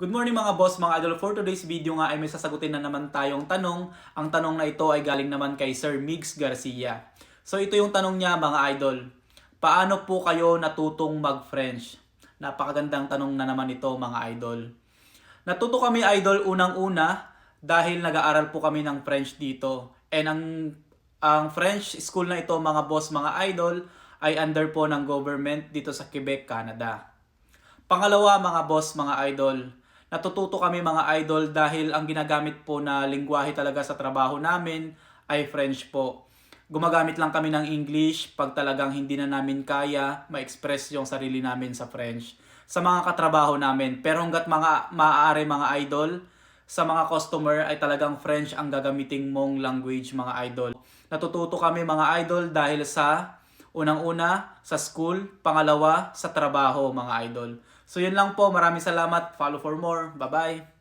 Good morning mga boss, mga idol. For today's video nga ay may sasagutin na naman tayong tanong. Ang tanong na ito ay galing naman kay Sir Migs Garcia. So ito yung tanong niya mga idol. Paano po kayo natutong mag-French? Napakagandang tanong na naman ito mga idol. Natuto kami idol unang-una dahil nag-aaral po kami ng French dito. And ang ang French school na ito mga boss, mga idol ay under po ng government dito sa Quebec, Canada. Pangalawa mga boss, mga idol, natututo kami mga idol dahil ang ginagamit po na lingwahe talaga sa trabaho namin ay French po. Gumagamit lang kami ng English pag talagang hindi na namin kaya ma-express yung sarili namin sa French sa mga katrabaho namin. Pero hanggat mga maaari mga idol, sa mga customer ay talagang French ang gagamiting mong language mga idol. Natututo kami mga idol dahil sa unang-una sa school, pangalawa sa trabaho mga idol. So yun lang po, maraming salamat. Follow for more. Bye-bye.